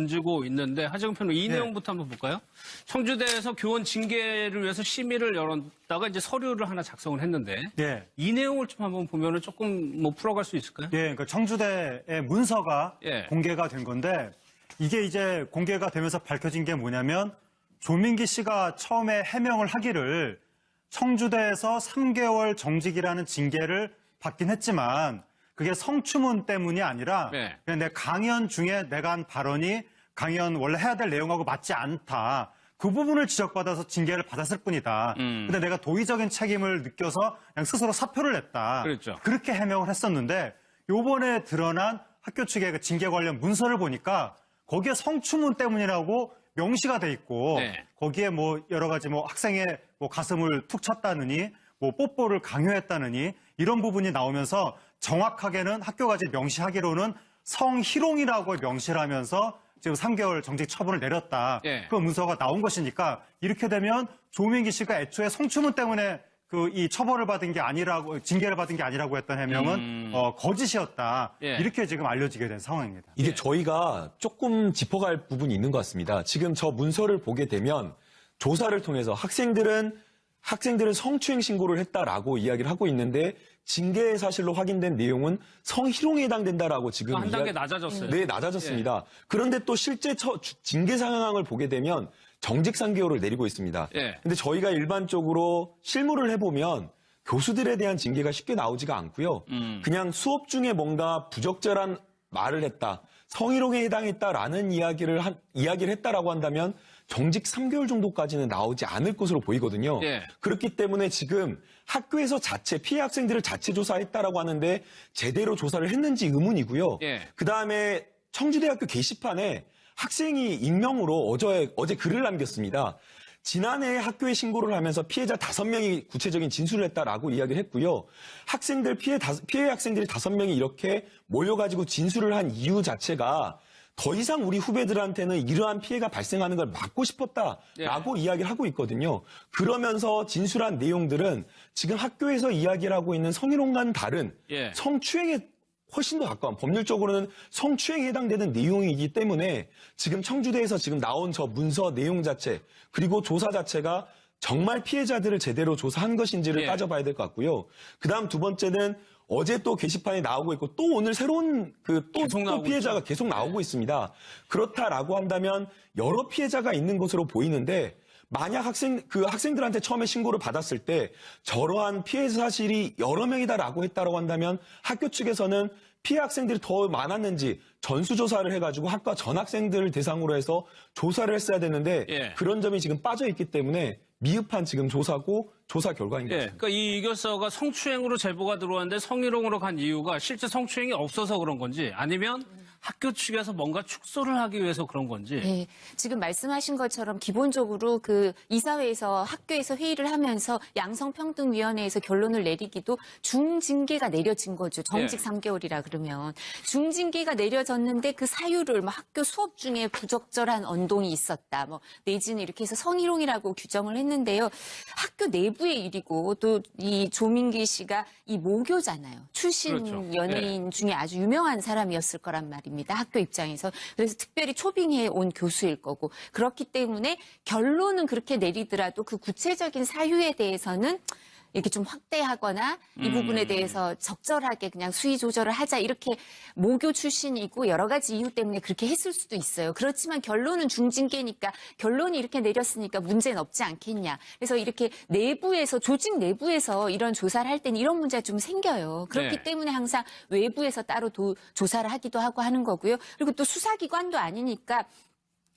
던지고 있는데 평론 이 네. 내용부터 한번 볼까요? 청주대에서 교원 징계를 위해서 심의를 열었다가 이제 서류를 하나 작성을 했는데 예. 이 내용을 좀 한번 보면은 조금 뭐 풀어갈 수 있을까요? 예, 그러니까 청주대의 문서가 예. 공개가 된 건데 이게 이제 공개가 되면서 밝혀진 게 뭐냐면 조민기 씨가 처음에 해명을 하기를 청주대에서 3개월 정직이라는 징계를 받긴 했지만 그게 성추문 때문이 아니라 네. 그냥 내 강연 중에 내가 한 발언이 강연 원래 해야 될 내용하고 맞지 않다. 그 부분을 지적받아서 징계를 받았을 뿐이다. 음. 근데 내가 도의적인 책임을 느껴서 그냥 스스로 사표를 냈다. 그랬죠. 그렇게 해명을 했었는데 요번에 드러난 학교 측의 그 징계 관련 문서를 보니까 거기에 성추문 때문이라고 명시가 돼 있고 네. 거기에 뭐 여러 가지 뭐 학생의 뭐 가슴을 툭 쳤다느니 뭐 뽀뽀를 강요했다느니 이런 부분이 나오면서 정확하게는 학교가 이제 명시하기로는 성희롱이라고 명시를 하면서 지금 3개월 정직 처분을 내렸다. 예. 그 문서가 나온 것이니까 이렇게 되면 조민기 씨가 애초에 성추문 때문에 그 이 처벌을 받은 게 아니라고 징계를 받은 게 아니라고 했던 해명은 어, 거짓이었다. 예. 이렇게 지금 알려지게 된 상황입니다. 이게 저희가 조금 짚어갈 부분이 있는 것 같습니다. 지금 저 문서를 보게 되면 조사를 통해서 학생들은 학생들은 성추행 신고를 했다라고 이야기를 하고 있는데 징계 사실로 확인된 내용은 성희롱에 해당된다라고 지금 한 단계 이야기- 낮아졌어요. 네, 낮아졌습니다. 그런데 또 실제 처- 주- 징계 상황을 보게 되면 정직 3개월을 내리고 있습니다. 예. 근데 저희가 일반적으로 실무를 해보면 교수들에 대한 징계가 쉽게 나오지가 않고요. 음. 그냥 수업 중에 뭔가 부적절한 말을 했다, 성희롱에 해당했다라는 이야기를 한, 이야기를 했다라고 한다면 정직 3개월 정도까지는 나오지 않을 것으로 보이거든요. 예. 그렇기 때문에 지금 학교에서 자체 피해 학생들을 자체 조사했다라고 하는데 제대로 조사를 했는지 의문이고요. 예. 그 다음에 청주대학교 게시판에 학생이 익명으로 어제, 어제 글을 남겼습니다. 지난해 학교에 신고를 하면서 피해자 다섯 명이 구체적인 진술을 했다라고 이야기를 했고요. 학생들 피해 다, 피해 학생들이 다섯 명이 이렇게 모여가지고 진술을 한 이유 자체가 더 이상 우리 후배들한테는 이러한 피해가 발생하는 걸 막고 싶었다라고 이야기를 하고 있거든요. 그러면서 진술한 내용들은 지금 학교에서 이야기를 하고 있는 성희롱과는 다른 예. 성추행에 훨씬 더 가까운 법률적으로는 성추행에 해당되는 내용이기 때문에 지금 청주대에서 지금 나온 저 문서 내용 자체 그리고 조사 자체가 정말 피해자들을 제대로 조사한 것인지를 예. 따져봐야 될 것 같고요. 그다음 두 번째는 어제 또 게시판에 나오고 있고 또 오늘 새로운 그또 나오고 피해자가 있죠. 계속 나오고 있습니다. 그렇다라고 한다면 여러 피해자가 있는 것으로 보이는데 만약 학생 그 학생들한테 처음에 신고를 받았을 때 저러한 피해 사실이 여러 명이다라고 했다라고 한다면 학교 측에서는 피해 학생들이 더 많았는지 전수조사를 해가지고 학과 전 학생들을 대상으로 해서 조사를 했어야 되는데 예. 그런 점이 지금 빠져 있기 때문에 미흡한 지금 조사고 조사 결과인 예, 거죠. 그러니까 이 이교서가 성추행으로 제보가 들어왔는데 성희롱으로 간 이유가 실제 성추행이 없어서 그런 건지 아니면 학교 측에서 뭔가 축소를 하기 위해서 그런 건지 네, 지금 말씀하신 것처럼 기본적으로 그 이사회에서 학교에서 회의를 하면서 양성평등위원회에서 결론을 내리기도 중징계가 내려진 거죠. 정직 예. 3개월이라 그러면 중징계가 내려졌는데 그 사유를 뭐 학교 수업 중에 부적절한 언동이 있었다, 뭐 내지는 이렇게 해서 성희롱이라고 규정을 했는데요. 학교 내부의 일이고 또 이 조민기 씨가 이 모교잖아요. 출신 그렇죠. 연예인 중에 아주 유명한 사람이었을 거란 말 입니다. 학교 입장에서. 그래서 특별히 초빙해 온 교수일 거고. 그렇기 때문에 결론은 그렇게 내리더라도 그 구체적인 사유에 대해서는 이렇게 좀 확대하거나 이 음. 부분에 대해서 적절하게 그냥 수위 조절을 하자 이렇게 모교 출신이고 여러 가지 이유 때문에 그렇게 했을 수도 있어요. 그렇지만 결론은 중징계니까 결론이 이렇게 내렸으니까 문제는 없지 않겠냐. 그래서 이렇게 내부에서 조직 내부에서 이런 조사를 할 때는 이런 문제가 좀 생겨요. 그렇기 네. 때문에 항상 외부에서 따로 도- 조사를 하기도 하고 하는 거고요. 그리고 또 수사기관도 아니니까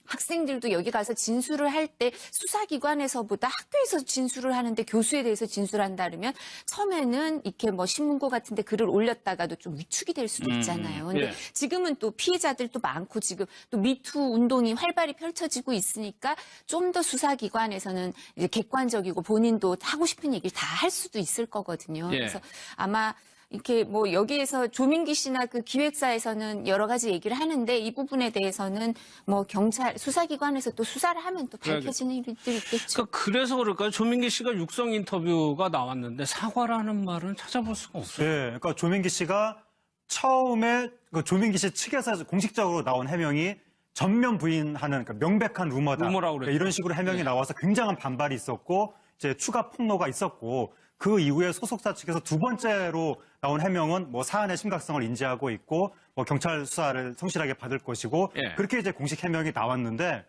학생들도 여기 가서 진술을 할 때 수사기관에서보다 학교에서 진술을 하는데 교수에 대해서 진술한다 그러면 처음에는 이렇게 뭐 신문고 같은 데 글을 올렸다가도 좀 위축이 될 수도 음, 있잖아요. 근데 예. 지금은 또 피해자들도 많고 지금 또 미투 운동이 활발히 펼쳐지고 있으니까 좀 더 수사기관에서는 이제 객관적이고 본인도 하고 싶은 얘기를 다 할 수도 있을 거거든요. 예. 그래서 아마 이렇게 뭐 여기에서 조민기 씨나 그 기획사에서는 여러 가지 얘기를 하는데 이 부분에 대해서는 뭐 경찰 수사기관에서 또 수사를 하면 또 밝혀지는 일들이 있겠죠. 그러니까 그래서 그럴까요? 조민기 씨가 육성 인터뷰가 나왔는데 사과라는 말은 찾아볼 수가 없어요. 예, 그러니까 조민기 씨가 처음에 그 조민기 씨 측에서 공식적으로 나온 해명이 전면 부인하는 그러니까 명백한 루머다. 루머라고 그랬죠. 이런 식으로 해명이 네. 나와서 굉장한 반발이 있었고 이제 추가 폭로가 있었고 그 이후에 소속사 측에서 두 번째로 나온 해명은 뭐 사안의 심각성을 인지하고 있고 뭐 경찰 수사를 성실하게 받을 것이고 예. 그렇게 이제 공식 해명이 나왔는데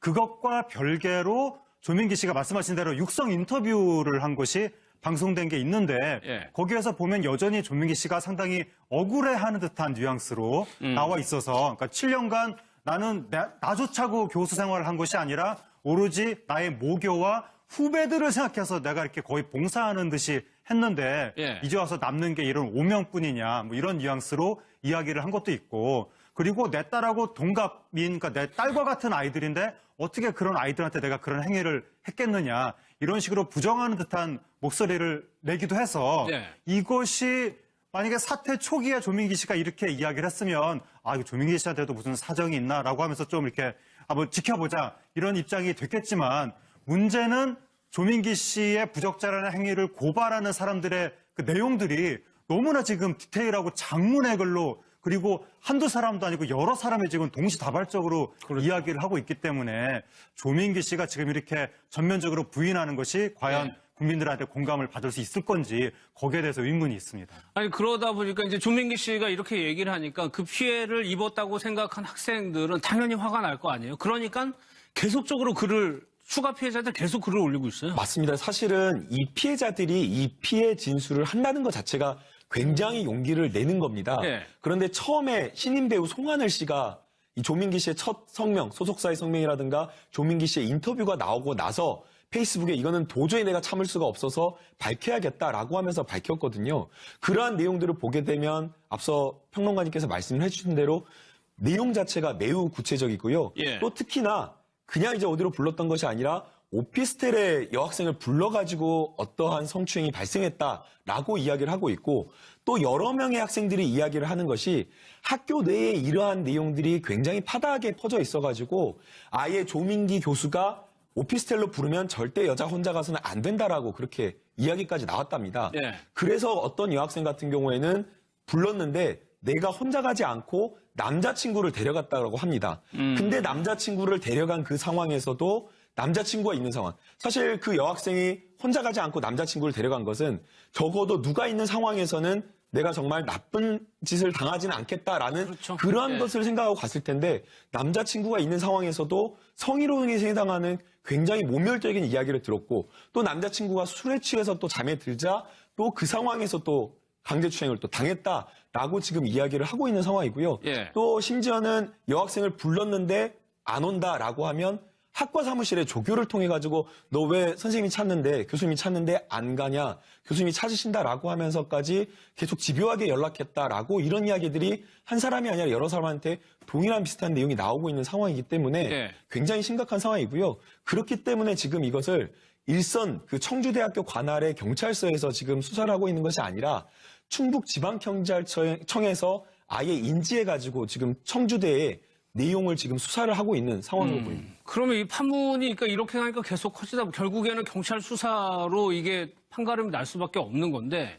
그것과 별개로 조민기 씨가 말씀하신 대로 육성 인터뷰를 한 것이 방송된 게 있는데 예. 거기에서 보면 여전히 조민기 씨가 상당히 억울해하는 듯한 뉘앙스로 음. 나와 있어서 그러니까 7년간 나는 나, 나조차고 교수 생활을 한 것이 아니라 오로지 나의 모교와 후배들을 생각해서 내가 이렇게 거의 봉사하는 듯이 했는데 예. 이제 와서 남는 게 이런 오명뿐이냐 뭐 이런 뉘앙스로 이야기를 한 것도 있고 그리고 내 딸하고 동갑인 그러니까 내 딸과 같은 아이들인데 어떻게 그런 아이들한테 내가 그런 행위를 했겠느냐 이런 식으로 부정하는 듯한 목소리를 내기도 해서 예. 이것이 만약에 사태 초기에 조민기 씨가 이렇게 이야기를 했으면 아 이거 조민기 씨한테도 무슨 사정이 있나라고 하면서 좀 이렇게 한번 지켜보자 이런 입장이 됐겠지만 문제는 조민기 씨의 부적절한 행위를 고발하는 사람들의 그 내용들이 너무나 지금 디테일하고 장문의 글로 그리고 한두 사람도 아니고 여러 사람이 지금 동시다발적으로 이야기를 하고 있기 때문에 조민기 씨가 지금 이렇게 전면적으로 부인하는 것이 과연 네. 국민들한테 공감을 받을 수 있을 건지 거기에 대해서 의문이 있습니다. 아니 그러다 보니까 이제 조민기 씨가 이렇게 얘기를 하니까 그 피해를 입었다고 생각한 학생들은 당연히 화가 날 거 아니에요. 그러니까 계속적으로 글을 추가 피해자들 계속 글을 올리고 있어요. 맞습니다. 사실은 이 피해자들이 이 피해 진술을 한다는 것 자체가 굉장히 용기를 내는 겁니다. 예. 그런데 처음에 신인 배우 송하늘 씨가 이 조민기 씨의 첫 성명, 소속사의 성명이라든가 조민기 씨의 인터뷰가 나오고 나서 페이스북에 이거는 도저히 내가 참을 수가 없어서 밝혀야겠다라고 하면서 밝혔거든요. 그러한 내용들을 보게 되면 앞서 평론가님께서 말씀을 해주신 대로 내용 자체가 매우 구체적이고요. 예. 또 특히나 그냥 이제 어디로 불렀던 것이 아니라 오피스텔에 여학생을 불러가지고 어떠한 성추행이 발생했다라고 이야기를 하고 있고 또 여러 명의 학생들이 이야기를 하는 것이 학교 내에 이러한 내용들이 굉장히 파다하게 퍼져 있어가지고 아예 조민기 교수가 오피스텔로 부르면 절대 여자 혼자 가서는 안 된다라고 그렇게 이야기까지 나왔답니다. 예. 그래서 어떤 여학생 같은 경우에는 불렀는데 내가 혼자 가지 않고 남자친구를 데려갔다고 합니다. 근데 남자친구를 데려간 그 상황에서도 남자친구가 있는 상황. 사실 그 여학생이 혼자 가지 않고 남자친구를 데려간 것은 적어도 누가 있는 상황에서는 내가 정말 나쁜 짓을 당하지는 않겠다라는 그렇죠. 그러한 네. 것을 생각하고 갔을 텐데 남자친구가 있는 상황에서도 성희롱에 해당하는 굉장히 모멸적인 이야기를 들었고 또 남자친구가 술에 취해서 또 잠에 들자 또 그 상황에서 또 강제추행을 또 당했다 라고 지금 이야기를 하고 있는 상황이고요. 예. 또 심지어는 여학생을 불렀는데 안 온다라고 하면 학과 사무실에 조교를 통해 가지고 너 왜 선생님이 찾는데 교수님이 찾는데 안 가냐 교수님이 찾으신다라고 하면서까지 계속 집요하게 연락했다라고 이런 이야기들이 한 사람이 아니라 여러 사람한테 동일한 비슷한 내용이 나오고 있는 상황이기 때문에 예. 굉장히 심각한 상황이고요. 그렇기 때문에 지금 이것을 일선 그 청주대학교 관할의 경찰서에서 지금 수사를 하고 있는 것이 아니라 충북 지방경찰청에서 아예 인지해가지고 지금 청주대에 내용을 지금 수사를 하고 있는 상황으로 보입니다. 그러면 이 판문이 그러니까 이렇게 가니까 계속 커지다 결국에는 경찰 수사로 이게 판가름이 날 수밖에 없는 건데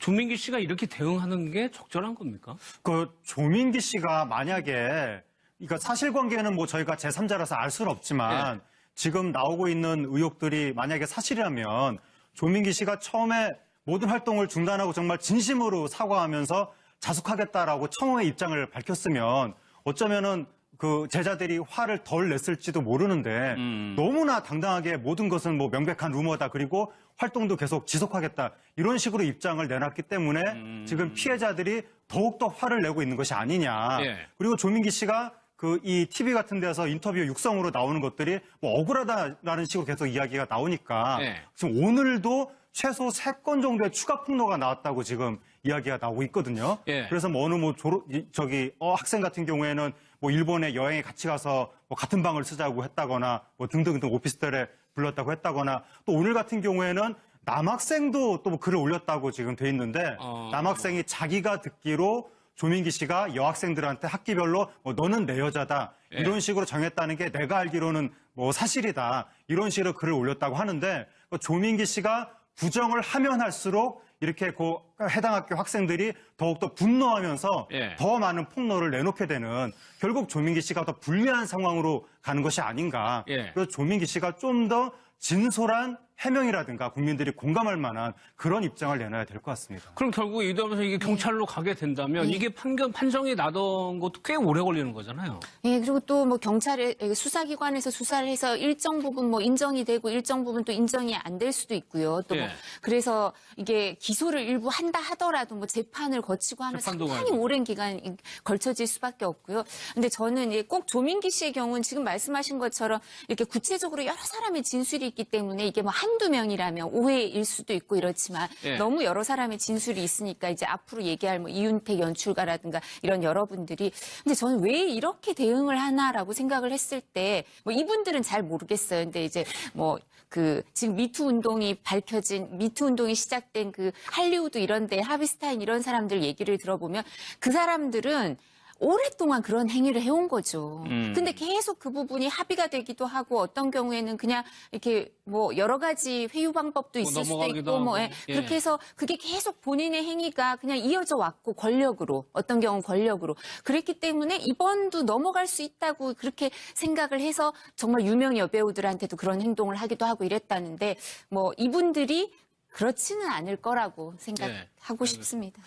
조민기 씨가 이렇게 대응하는 게 적절한 겁니까? 그 조민기 씨가 만약에 그러니까 사실관계는 뭐 저희가 제3자라서 알 수는 없지만 지금 나오고 있는 의혹들이 만약에 사실이라면 조민기 씨가 처음에 모든 활동을 중단하고 정말 진심으로 사과하면서 자숙하겠다라고 청와의 입장을 밝혔으면 어쩌면은 그 제자들이 화를 덜 냈을지도 모르는데 너무나 당당하게 모든 것은 뭐 명백한 루머다. 그리고 활동도 계속 지속하겠다. 이런 식으로 입장을 내놨기 때문에 지금 피해자들이 더욱더 화를 내고 있는 것이 아니냐. 예. 그리고 조민기 씨가 그 이 TV 같은 데서 인터뷰 육성으로 나오는 것들이 뭐 억울하다라는 식으로 계속 이야기가 나오니까 예. 지금 오늘도 최소 세 건 정도의 추가 폭로가 나왔다고 지금 이야기가 나오고 있거든요. 예. 그래서 뭐 어느 뭐 졸업 이- 저기 어 학생 같은 경우에는 뭐 일본에 여행에 같이 가서 뭐 같은 방을 쓰자고 했다거나 뭐 등등등 오피스텔에 불렀다고 했다거나 또 오늘 같은 경우에는 남학생도 또 뭐 글을 올렸다고 지금 돼 있는데 어. 남학생이 자기가 듣기로 조민기 씨가 여학생들한테 학기별로 뭐 너는 내 여자다 예. 이런 식으로 정했다는 게 내가 알기로는 뭐 사실이다 이런 식으로 글을 올렸다고 하는데 그 조민기 씨가 부정을 하면 할수록 이렇게 그 해당 학교 학생들이 더욱더 분노하면서 예. 더 많은 폭로를 내놓게 되는 결국 조민기 씨가 더 불리한 상황으로 가는 것이 아닌가. 예. 그래서 조민기 씨가 좀 더 진솔한 해명이라든가 국민들이 공감할 만한 그런 입장을 내놔야 될 것 같습니다. 그럼 결국 이러면서 이게 경찰로 가게 된다면 이게 판결, 판정이 나던 것도 꽤 오래 걸리는 거잖아요. 예, 그리고 또 뭐 경찰에 수사기관에서 수사를 해서 일정 부분 뭐 인정이 되고 일정 부분 또 인정이 안 될 수도 있고요. 또 뭐 예. 그래서 이게 기소를 일부 한다 하더라도 뭐 재판을 거치고 하면 재판도 상당히 가고. 오랜 기간 이- 걸쳐질 수밖에 없고요. 근데 저는 이꼭 조민기 씨의 경우는 지금 말씀하신 것처럼 이렇게 구체적으로 여러 사람의 진술이 있기 때문에 이게 뭐 한두 명이라면 오해일 수도 있고 이렇지만 예. 너무 여러 사람의 진술이 있으니까 이제 앞으로 얘기할 뭐 이윤택 연출가라든가 이런 여러분들이 근데 저는 왜 이렇게 대응을 하나라고 생각을 했을 때 뭐 이분들은 잘 모르겠어요. 근데 이제 뭐 그 지금 미투 운동이 밝혀진 미투 운동이 시작된 그 할리우드 이런 데 하비스타인 이런 사람들 얘기를 들어보면 그 사람들은 오랫동안 그런 행위를 해온 거죠. 음. 근데 계속 그 부분이 합의가 되기도 하고 어떤 경우에는 그냥 이렇게 뭐 여러 가지 회유 방법도 뭐 있을 수도 있고 뭐. 예. 예. 그렇게 해서 그게 계속 본인의 행위가 그냥 이어져 왔고 권력으로 어떤 경우는 권력으로 그랬기 때문에 이번도 넘어갈 수 있다고 그렇게 생각을 해서 정말 유명 여배우들한테도 그런 행동을 하기도 하고 이랬다는데 뭐 이분들이 그렇지는 않을 거라고 생각하고 네. 싶습니다.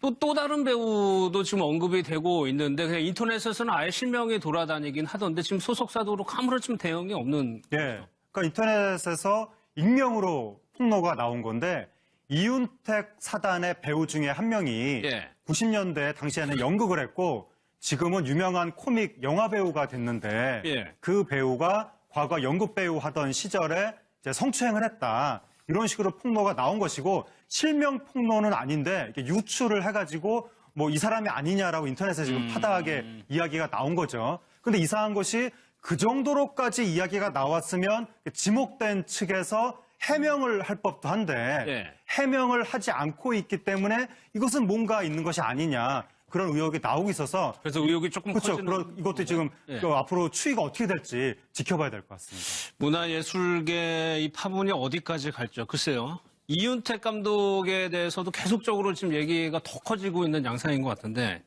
또, 또 다른 배우도 지금 언급이 되고 있는데 그냥 인터넷에서는 아예 실명이 돌아다니긴 하던데 지금 소속사도 그렇고 지금 대응이 없는 예. 그러니까 인터넷에서 익명으로 폭로가 나온 건데 이윤택 사단의 배우 중에 한 명이 예. 90년대 당시에는 연극을 했고 지금은 유명한 코믹 영화 배우가 됐는데 예. 그 배우가 과거 연극 배우 하던 시절에 이제 성추행을 했다. 이런 식으로 폭로가 나온 것이고 실명 폭로는 아닌데 이렇게 유추를 해가지고 뭐 이 사람이 아니냐라고 인터넷에 지금 파다하게 이야기가 나온 거죠. 근데 이상한 것이 그 정도로까지 이야기가 나왔으면 지목된 측에서 해명을 할 법도 한데 예. 해명을 하지 않고 있기 때문에 이것은 뭔가 있는 것이 아니냐 그런 의혹이 나오고 있어서 그래서 의혹이 조금 그렇죠. 커지는 그런 이것도 지금 예. 그 앞으로 추이가 어떻게 될지 지켜봐야 될 것 같습니다. 문화예술계 이 파문이 어디까지 갈죠? 글쎄요. 이윤택 감독에 대해서도 계속적으로 지금 얘기가 더 커지고 있는 양상인 것 같은데,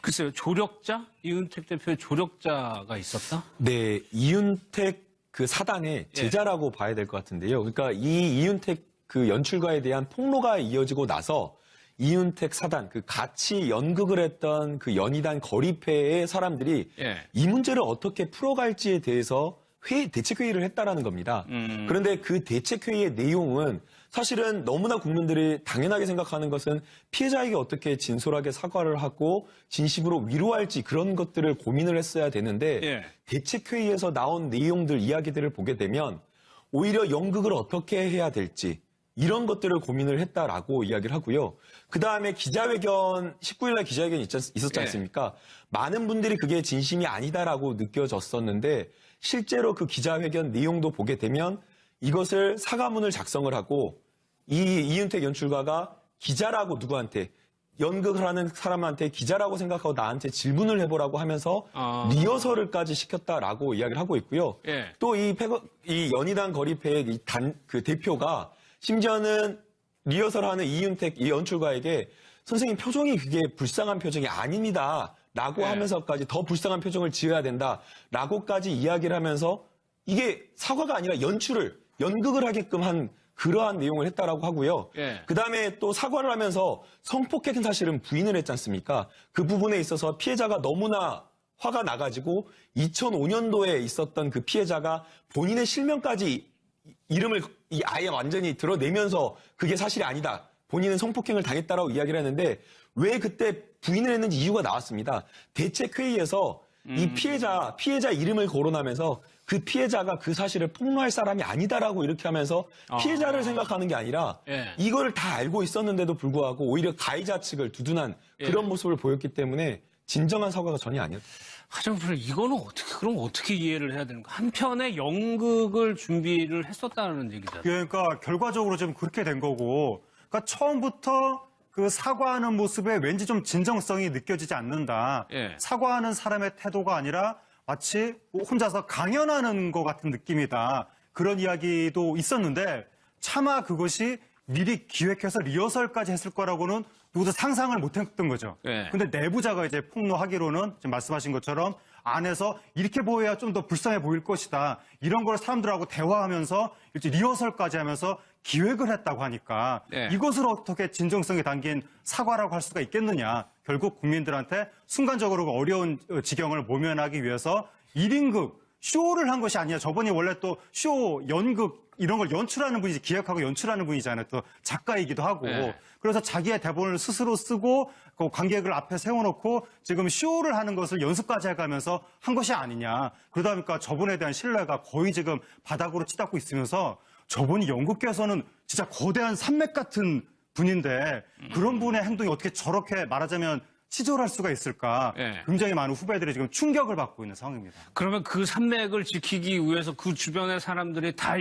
글쎄요. 조력자? 이윤택 대표의 조력자가 있었다? 네, 이윤택 그 사단의 제자라고 봐야 될 것 같은데요. 그러니까 이 이윤택 그 연출가에 대한 폭로가 이어지고 나서 이윤택 사단 그 같이 연극을 했던 그 연희단 거리패의 사람들이 예. 이 문제를 어떻게 풀어갈지에 대해서 회의, 대책 회의를 했다라는 겁니다. 음. 그런데 그 대책 회의의 내용은 사실은 너무나 국민들이 당연하게 생각하는 것은 피해자에게 어떻게 진솔하게 사과를 하고 진심으로 위로할지 그런 것들을 고민을 했어야 되는데 예. 대책 회의에서 나온 내용들, 이야기들을 보게 되면 오히려 연극을 어떻게 해야 될지 이런 것들을 고민을 했다라고 이야기를 하고요. 그 다음에 기자회견, 19일날 기자회견 있, 있었지 예. 않습니까? 많은 분들이 그게 진심이 아니다라고 느껴졌었는데 실제로 그 기자회견 내용도 보게 되면 이것을 사과문을 작성을 하고 이 이윤택 연출가가 기자라고 누구한테 연극을 하는 사람한테 기자라고 생각하고 나한테 질문을 해보라고 하면서 아. 리허설을까지 시켰다라고 이야기를 하고 있고요. 예. 또이 이 연희단 거리패의 이 단, 그 대표가 심지어는 리허설하는 이윤택 이 연출가에게 선생님 표정이 그게 불쌍한 표정이 아닙니다. 라고 네. 하면서까지 더 불쌍한 표정을 지어야 된다. 라고까지 이야기를 하면서 이게 사과가 아니라 연출을, 연극을 하게끔 한 그러한 내용을 했다라고 하고요. 예. 그 다음에 또 사과를 하면서 성폭행은 사실은 부인을 했지 않습니까? 그 부분에 있어서 피해자가 너무나 화가 나가지고 2005년도에 있었던 그 피해자가 본인의 실명까지 이름을 이 아예 완전히 드러내면서 그게 사실이 아니다. 본인은 성폭행을 당했다라고 이야기를 했는데 왜 그때 부인을 했는지 이유가 나왔습니다. 대책회의에서 이 피해자, 피해자 이름을 거론하면서 그 피해자가 그 사실을 폭로할 사람이 아니다라고 이렇게 하면서 피해자를 생각하는 게 아니라 예. 이거를 다 알고 있었는데도 불구하고 오히려 가해자 측을 두둔한 그런 모습을 보였기 때문에 진정한 사과가 전혀 아니었다. 하지만 그럼 이거는 어떻게, 그럼 어떻게 이해를 해야 되는 거야? 한편의 연극을 준비를 했었다는 얘기잖아요. 그러니까 결과적으로 지금 그렇게 된 거고, 그러니까 처음부터 그 사과하는 모습에 왠지 좀 진정성이 느껴지지 않는다. 예. 사과하는 사람의 태도가 아니라 마치 혼자서 강연하는 것 같은 느낌이다. 그런 이야기도 있었는데 차마 그것이 미리 기획해서 리허설까지 했을 거라고는 누구도 상상을 못 했던 거죠. 예. 근데 내부자가 이제 폭로하기로는 지금 말씀하신 것처럼 안에서 이렇게 보여야 좀 더 불쌍해 보일 것이다. 이런 걸 사람들하고 대화하면서 이제 리허설까지 하면서 기획을 했다고 하니까 예. 이것을 어떻게 진정성이 담긴 사과라고 할 수가 있겠느냐. 결국 국민들한테 순간적으로 어려운 어, 지경을 모면하기 위해서 1인극 쇼를 한 것이 아니야. 저분이 원래 또 쇼, 연극 이런 걸 연출하는 분이지 기획하고 연출하는 분이잖아요. 또 작가이기도 하고. 네. 그래서 자기의 대본을 스스로 쓰고 그 관객을 앞에 세워놓고 지금 쇼를 하는 것을 연습까지 해가면서 한 것이 아니냐. 그러다 보니까 저분에 대한 신뢰가 거의 지금 바닥으로 치닫고 있으면서 저분이 영국계에서는 진짜 거대한 산맥 같은 분인데 그런 분의 행동이 어떻게 저렇게 말하자면 치졸할 수가 있을까. 예. 굉장히 많은 후배들이 지금 충격을 받고 있는 상황입니다. 그러면 그 산맥을 지키기 위해서 그 주변의 사람들이 다,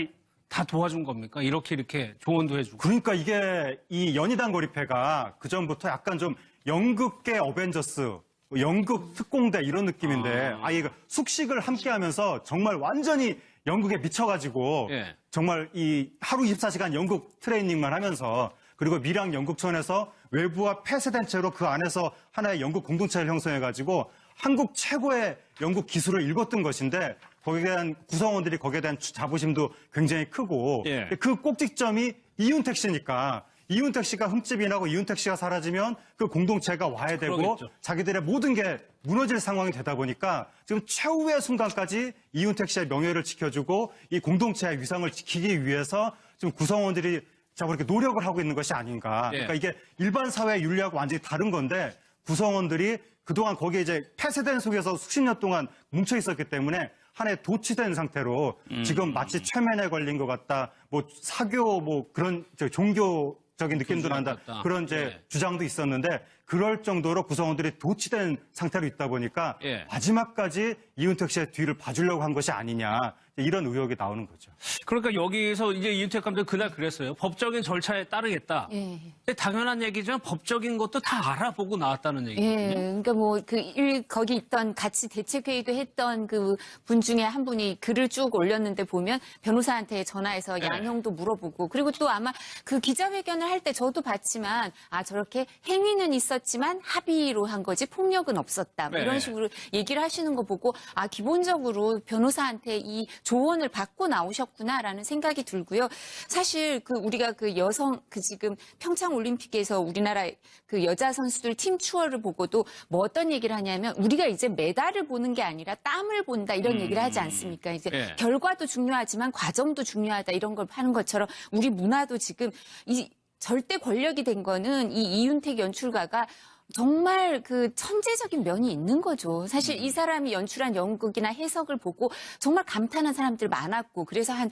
다 도와준 겁니까? 이렇게 이렇게 조언도 해주고. 그러니까 이게 이 연희단 고립회가 그 전부터 약간 좀 연극계 어벤져스, 연극 특공대 이런 느낌인데 아, 이거 숙식을 함께 하면서 정말 완전히 연극에 미쳐가지고 예. 정말 이 하루 24시간 연극 트레이닝만 하면서 그리고 밀양 연극촌에서 외부와 폐쇄된 채로 그 안에서 하나의 연극 공동체를 형성해가지고 한국 최고의 연극 기술을 읽었던 것인데 거기에 대한 구성원들이 거기에 대한 자부심도 굉장히 크고 예. 그 꼭지점이 이윤택 씨니까 이윤택 씨가 흠집이 나고 이윤택 씨가 사라지면 그 공동체가 와야 되고 그러겠죠. 자기들의 모든 게 무너질 상황이 되다 보니까 지금 최후의 순간까지 이윤택 씨의 명예를 지켜주고 이 공동체의 위상을 지키기 위해서 지금 구성원들이 자 그렇게 노력을 하고 있는 것이 아닌가. 예. 그러니까 이게 일반 사회 윤리하고 완전히 다른 건데 구성원들이 그동안 거기에 이제 폐쇄된 속에서 수십 년 동안 뭉쳐 있었기 때문에 하나의 도취된 상태로 음. 지금 마치 최면에 걸린 것 같다. 뭐 사교 뭐 그런 저 종교 적인 느낌도 교주랑 난다. 그런 이제 예. 주장도 있었는데 그럴 정도로 구성원들이 도취된 상태로 있다 보니까 예. 마지막까지 이윤택 씨의 뒤를 봐주려고 한 것이 아니냐 이런 의혹이 나오는 거죠. 그러니까 여기서 이제 이윤택 감독 그날 그랬어요. 법적인 절차에 따르겠다. 예. 근데 당연한 얘기지만 법적인 것도 다 알아보고 나왔다는 얘기거든요. 예, 그러니까 뭐그일 거기 있던 같이 대책회의도 했던 그 분 중에 한 분이 글을 쭉 올렸는데 보면 변호사한테 전화해서 네. 양형도 물어보고 그리고 또 아마 그 기자회견을 할 때 저도 봤지만 아 저렇게 행위는 있었지만 합의로 한 거지 폭력은 없었다 뭐 네. 이런 식으로 얘기를 하시는 거 보고 아 기본적으로 변호사한테 이 조언을 받고 나오셨구나라는 생각이 들고요. 사실 그 우리가 그 여성 그 지금 평창 올림픽에서 우리나라 그 여자 선수들 팀 추월을 보고도 뭐 어떤 얘기를 하냐면 우리가 이제 메달을 보는 게 아니라 땀을 본다 이런 얘기를 하지 않습니까? 이제 예. 결과도 중요하지만 과정도 중요하다 이런 걸 하는 것처럼 우리 문화도 지금 이 절대 권력이 된 거는 이 이윤택 연출가가 정말 그 천재적인 면이 있는 거죠. 사실 이 사람이 연출한 연극이나 해석을 보고 정말 감탄한 사람들 많았고 그래서 한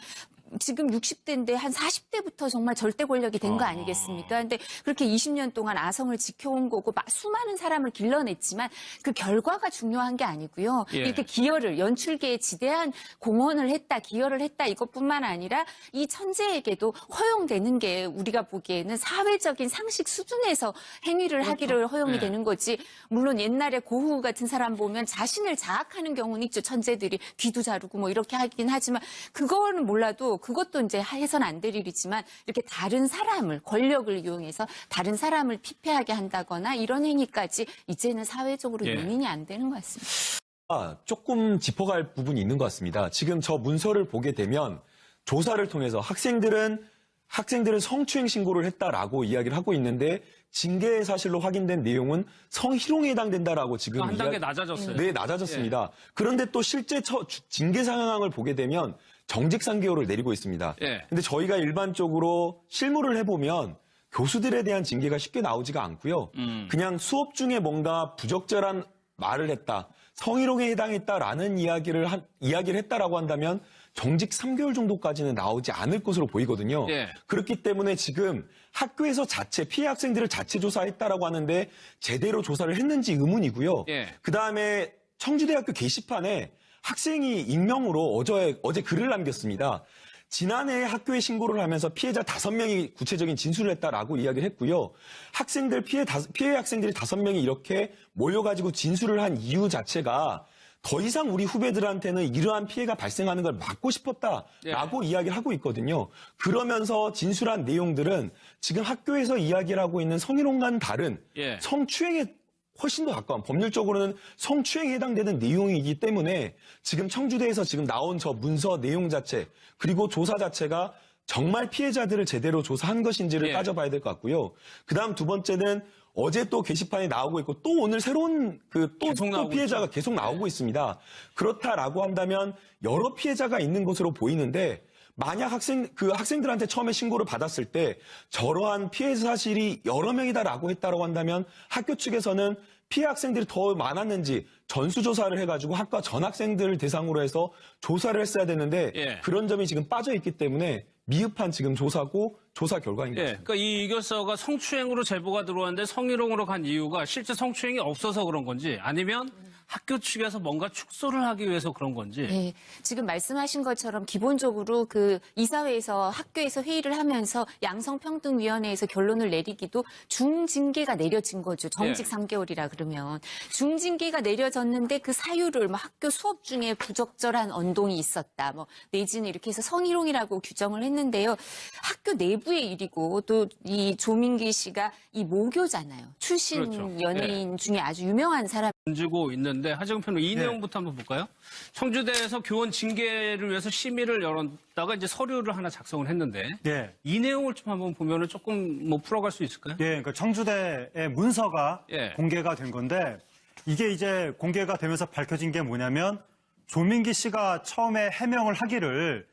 지금 60대인데 한 40대부터 정말 절대 권력이 된 거 아니겠습니까? 근데 그렇게 20년 동안 아성을 지켜온 거고 막 수많은 사람을 길러냈지만 그 결과가 중요한 게 아니고요. 예. 이렇게 기여를 연출계에 지대한 공헌을 했다, 기여를 했다 이것뿐만 아니라 이 천재에게도 허용되는 게 우리가 보기에는 사회적인 상식 수준에서 행위를 하기를 허용이 예. 되는 거지. 물론 옛날에 고후 같은 사람 보면 자신을 자학하는 경우는 있죠. 천재들이 귀도 자르고 뭐 이렇게 하긴 하지만 그거는 몰라도 그것도 이제 해선 안 될 일이지만 이렇게 다른 사람을 권력을 이용해서 다른 사람을 피폐하게 한다거나 이런 행위까지 이제는 사회적으로 예. 용인이 안 되는 것 같습니다. 아, 조금 짚어갈 부분이 있는 것 같습니다. 지금 저 문서를 보게 되면 조사를 통해서 학생들은 학생들은 성추행 신고를 했다라고 이야기를 하고 있는데 징계 사실로 확인된 내용은 성희롱에 해당된다라고 지금 한 단계 이야기- 낮아졌어요. 네, 낮아졌습니다. 그런데 또 실제 처- 주- 징계 상황을 보게 되면 정직 3개월을 내리고 있습니다. 예. 근데 저희가 일반적으로 실무를 해보면 교수들에 대한 징계가 쉽게 나오지가 않고요. 음. 그냥 수업 중에 뭔가 부적절한 말을 했다, 성희롱에 해당했다라는 이야기를 한, 이야기를 했다라고 한다면 정직 3개월 정도까지는 나오지 않을 것으로 보이거든요. 예. 그렇기 때문에 지금 학교에서 자체 피해 학생들을 자체 조사했다라고 하는데 제대로 조사를 했는지 의문이고요. 예. 그 다음에 청주대학교 게시판에 학생이 익명으로 어제, 어제 글을 남겼습니다. 지난해 학교에 신고를 하면서 피해자 다섯 명이 구체적인 진술을 했다라고 이야기를 했고요. 학생들 피해 다, 피해 학생들이 다섯 명이 이렇게 모여가지고 진술을 한 이유 자체가 더 이상 우리 후배들한테는 이러한 피해가 발생하는 걸 막고 싶었다라고 이야기를 하고 있거든요. 그러면서 진술한 내용들은 지금 학교에서 이야기를 하고 있는 성희롱과는 다른 예. 성추행에 훨씬 더 가까운 법률적으로는 성추행에 해당되는 내용이기 때문에 지금 청주대에서 지금 나온 저 문서 내용 자체 그리고 조사 자체가 정말 피해자들을 제대로 조사한 것인지를 예. 따져봐야 될 것 같고요. 그다음 두 번째는 어제 또 게시판에 나오고 있고 또 오늘 새로운 그또 나오고 피해자가 있죠. 계속 나오고 있습니다. 그렇다라고 한다면 여러 피해자가 있는 것으로 보이는데 만약 학생 그 학생들한테 처음에 신고를 받았을 때 저러한 피해 사실이 여러 명이다라고 했다라고 한다면 학교 측에서는 피해 학생들이 더 많았는지 전수조사를 해가지고 학과 전 학생들을 대상으로 해서 조사를 했어야 되는데 예. 그런 점이 지금 빠져 있기 때문에 미흡한 지금 조사고 조사 결과인 예, 거죠. 그러니까 이 이교서가 성추행으로 제보가 들어왔는데 성희롱으로 간 이유가 실제 성추행이 없어서 그런 건지 아니면 학교 측에서 뭔가 축소를 하기 위해서 그런 건지 네, 지금 말씀하신 것처럼 기본적으로 그 이사회에서 학교에서 회의를 하면서 양성평등위원회에서 결론을 내리기도 중징계가 내려진 거죠. 정직 예. 3개월이라 그러면 중징계가 내려졌는데 그 사유를 뭐 학교 수업 중에 부적절한 언동이 있었다, 뭐 내지는 이렇게 해서 성희롱이라고 규정을 했는데요. 학교 내부의 일이고 또 이 조민기 씨가 이 모교잖아요. 출신 그렇죠. 연예인 중에 아주 유명한 사람. 던지고 있는 데 하정우 평론 이 네. 내용부터 한번 볼까요? 청주대에서 교원 징계를 위해서 심의를 열었다가 이제 서류를 하나 작성을 했는데 예. 이 내용을 좀 한번 보면은 조금 뭐 풀어갈 수 있을까요? 예, 그러니까 청주대의 문서가 예. 공개가 된 건데 이게 이제 공개가 되면서 밝혀진 게 뭐냐면 조민기 씨가 처음에 해명을 하기를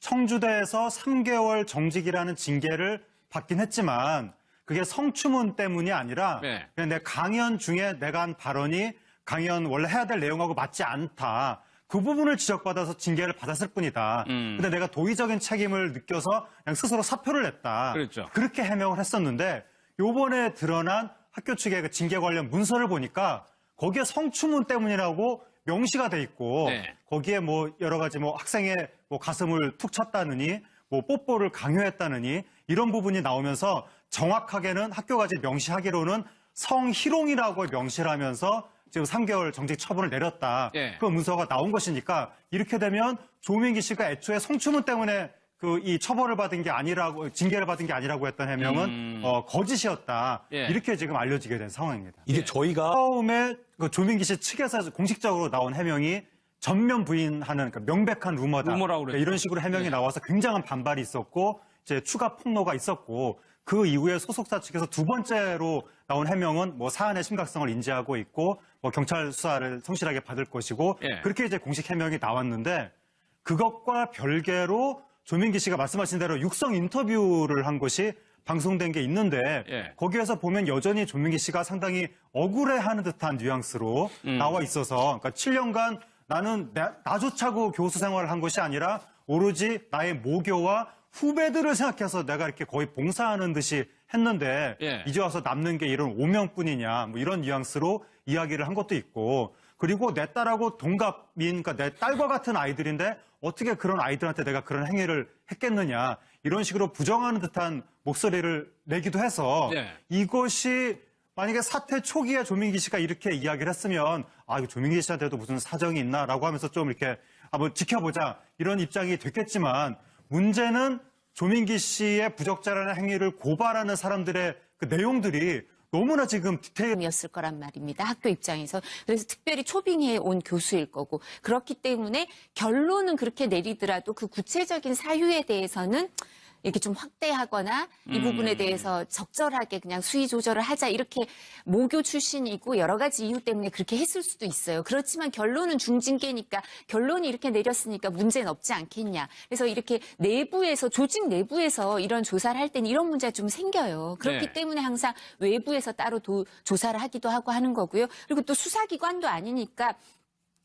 청주대에서 3개월 정직이라는 징계를 받긴 했지만 그게 성추문 때문이 아니라 네. 그냥 내 강연 중에 내가 한 발언이 강연 원래 해야 될 내용하고 맞지 않다. 그 부분을 지적받아서 징계를 받았을 뿐이다. 음. 근데 내가 도의적인 책임을 느껴서 그냥 스스로 사표를 냈다. 그랬죠. 그렇게 해명을 했었는데 요번에 드러난 학교 측의 그 징계 관련 문서를 보니까 거기에 성추문 때문이라고 명시가 돼 있고 네. 거기에 뭐 여러 가지 뭐 학생의 뭐 가슴을 툭 쳤다느니 뭐 뽀뽀를 강요했다느니 이런 부분이 나오면서 정확하게는 학교가 이제 명시하기로는 성희롱이라고 명시를 하면서 지금 3개월 정직 처분을 내렸다. 예. 그 문서가 나온 것이니까 이렇게 되면 조민기 씨가 애초에 성추문 때문에 그 이 처벌을 받은 게 아니라고 징계를 받은 게 아니라고 했던 해명은 어, 거짓이었다. 음. 예. 이렇게 지금 알려지게 된 상황입니다. 이게 저희가 처음에 그 조민기 씨 측에서 공식적으로 나온 해명이 전면 부인하는 그러니까 명백한 루머다. 루머라고 그랬죠. 이런 식으로 해명이 나와서 굉장한 반발이 있었고 이제 추가 폭로가 있었고 그 이후에 소속사 측에서 두 번째로 나온 해명은 뭐 사안의 심각성을 인지하고 있고 뭐 경찰 수사를 성실하게 받을 것이고 예. 그렇게 이제 공식 해명이 나왔는데 그것과 별개로 조민기 씨가 말씀하신 대로 육성 인터뷰를 한 것이 방송된 게 있는데 예. 거기에서 보면 여전히 조민기 씨가 상당히 억울해하는 듯한 뉘앙스로 음. 나와 있어서 그러니까 7년간 나는 나, 나조차고 교수 생활을 한 것이 아니라 오로지 나의 모교와 후배들을 생각해서 내가 이렇게 거의 봉사하는 듯이 했는데 예. 이제 와서 남는 게 이런 오명뿐이냐 뭐 이런 뉘앙스로 이야기를 한 것도 있고 그리고 내 딸하고 동갑인 그러니까 내 딸과 같은 아이들인데 어떻게 그런 아이들한테 내가 그런 행위를 했겠느냐 이런 식으로 부정하는 듯한 목소리를 내기도 해서 예. 이것이 만약에 사태 초기에 조민기 씨가 이렇게 이야기를 했으면 아 이거 조민기 씨한테도 무슨 사정이 있나라고 하면서 좀 이렇게 한번 지켜보자 이런 입장이 됐겠지만 문제는 조민기 씨의 부적절한 행위를 고발하는 사람들의 그 내용들이 너무나 지금 디테일 이었을 거란 말입니다. 학교 입장에서. 그래서 특별히 초빙해 온 교수일 거고. 그렇기 때문에 결론은 그렇게 내리더라도 그 구체적인 사유에 대해서는 이렇게 좀 확대하거나 이 부분에 대해서 적절하게 그냥 수위 조절을 하자 이렇게 모교 출신이고 여러 가지 이유 때문에 그렇게 했을 수도 있어요. 그렇지만 결론은 중징계니까 결론이 이렇게 내렸으니까 문제는 없지 않겠냐. 그래서 이렇게 내부에서 조직 내부에서 이런 조사를 할 때는 이런 문제가 좀 생겨요. 그렇기 네. 때문에 항상 외부에서 따로 도- 조사를 하기도 하고 하는 거고요. 그리고 또 수사기관도 아니니까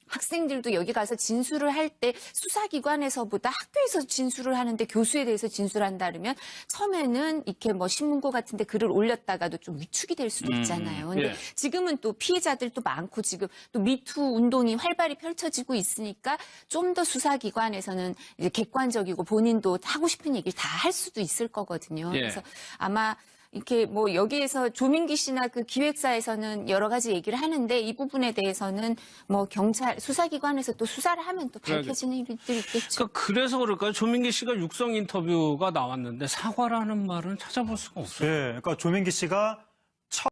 학생들도 여기 가서 진술을 할 때 수사기관에서보다 학교에서 진술을 하는데 교수에 대해서 진술한다 그러면 처음에는 이렇게 뭐 신문고 같은데 글을 올렸다가도 좀 위축이 될 수도 있잖아요. 근데 예. 지금은 또 피해자들도 많고 지금 또 미투 운동이 활발히 펼쳐지고 있으니까 좀 더 수사기관에서는 이제 객관적이고 본인도 하고 싶은 얘기를 다 할 수도 있을 거거든요. 예. 그래서 아마 이렇게 뭐 여기에서 조민기 씨나 그 기획사에서는 여러 가지 얘기를 하는데 이 부분에 대해서는 뭐 경찰 수사기관에서 또 수사를 하면 또 밝혀지는 일들이 있겠죠. 그러니까 그래서 그럴까요? 조민기 씨가 육성 인터뷰가 나왔는데 사과라는 말은 찾아볼 수가 없어요. 예, 그러니까 조민기 씨가